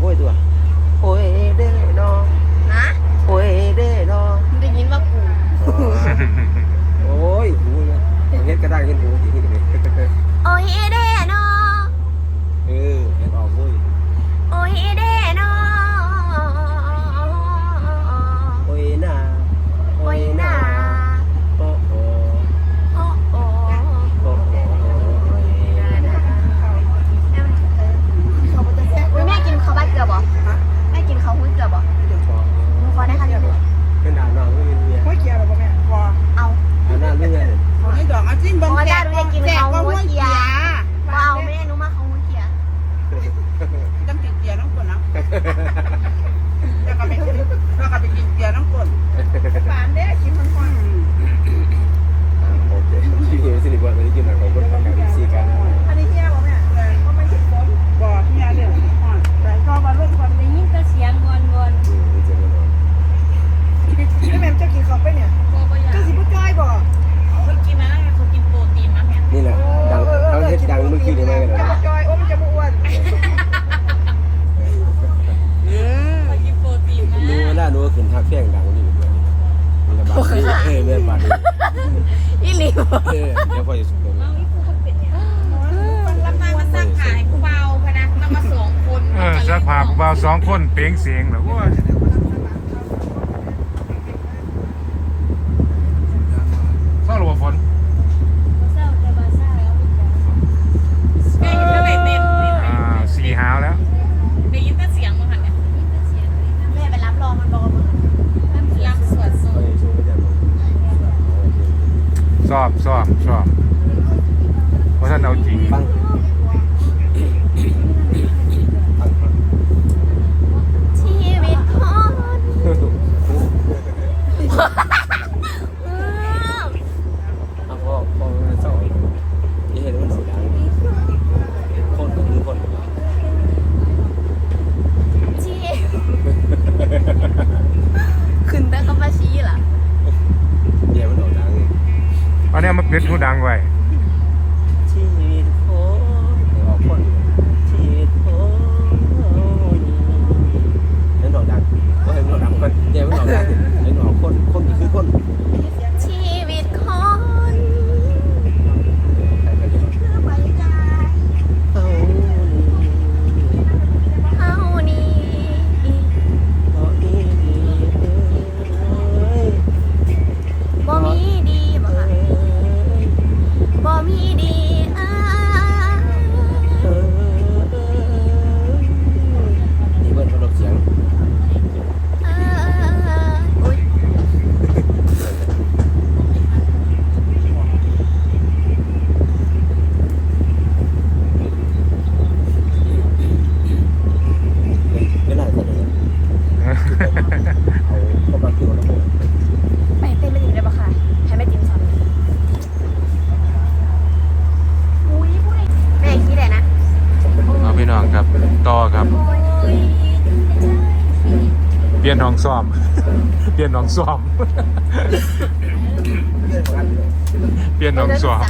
ห้วยตัว โอ้ยเด้นอนะโอ้ยเด้นอมันได้ยินว่ากูโอ้ยหูเนี่ยเห็นก็ได้างเห็นหูจริงๆเลยโอ้ยเด้น เอดี๋ยวค่อจะสุดเลยาพูดเป็นเนี่ยคนรับมามาสักขาผู้เบาพนัมาสองคน เออสักผ่าผู้บ่าวสองคนเปลียงเสียงเหรอโอ้ ดังไว้ ซ้อม เปลี่ยนหนองซ้อม เปลี่ยนหนองซ้อม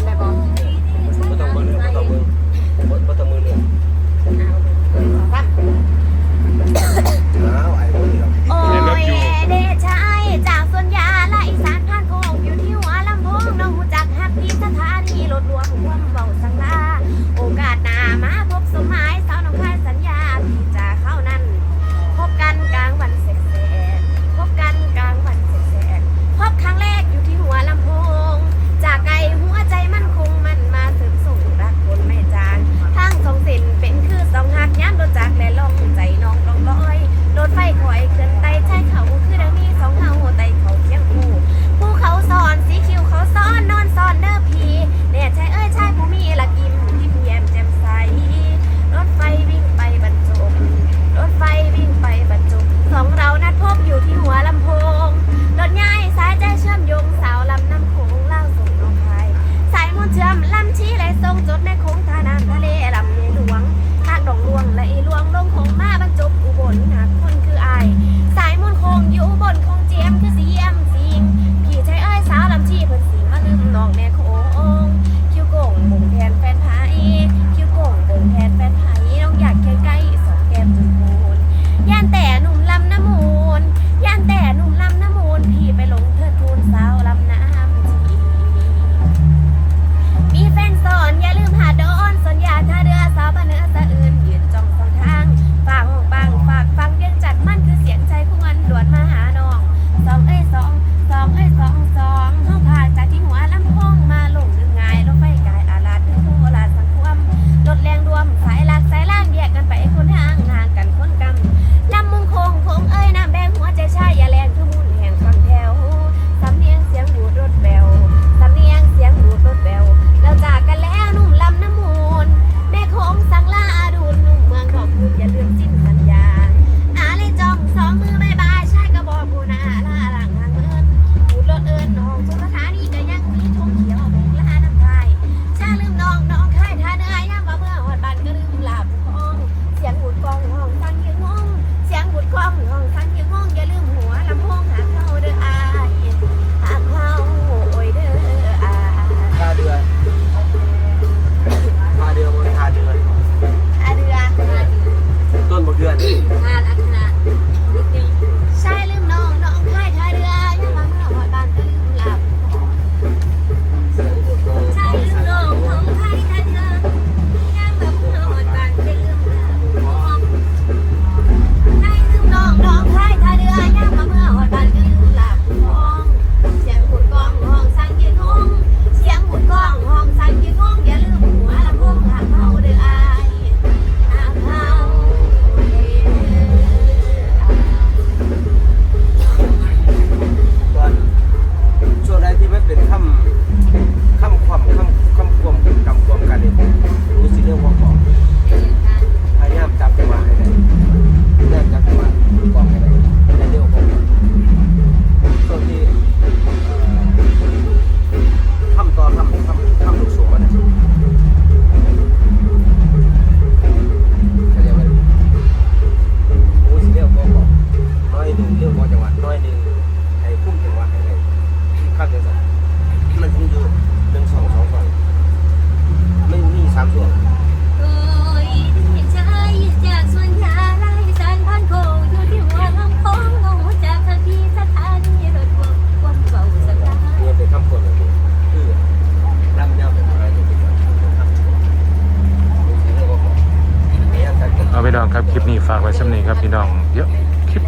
ฝากไว้สำนีครับพี่น้องเดี๋ยอะคลิป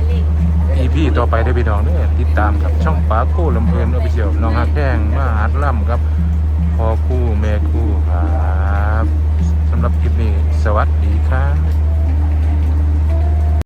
EP ต่อไปได้พี่น้องเนี่ยติดตามครับช่องป้าคู่ลำเพลินอภิเชียวน้องฮักแพงมาฮัดล่ำครับพอคู่แม่คู่ครับสำหรับคลิปนี้สวัสดีครับ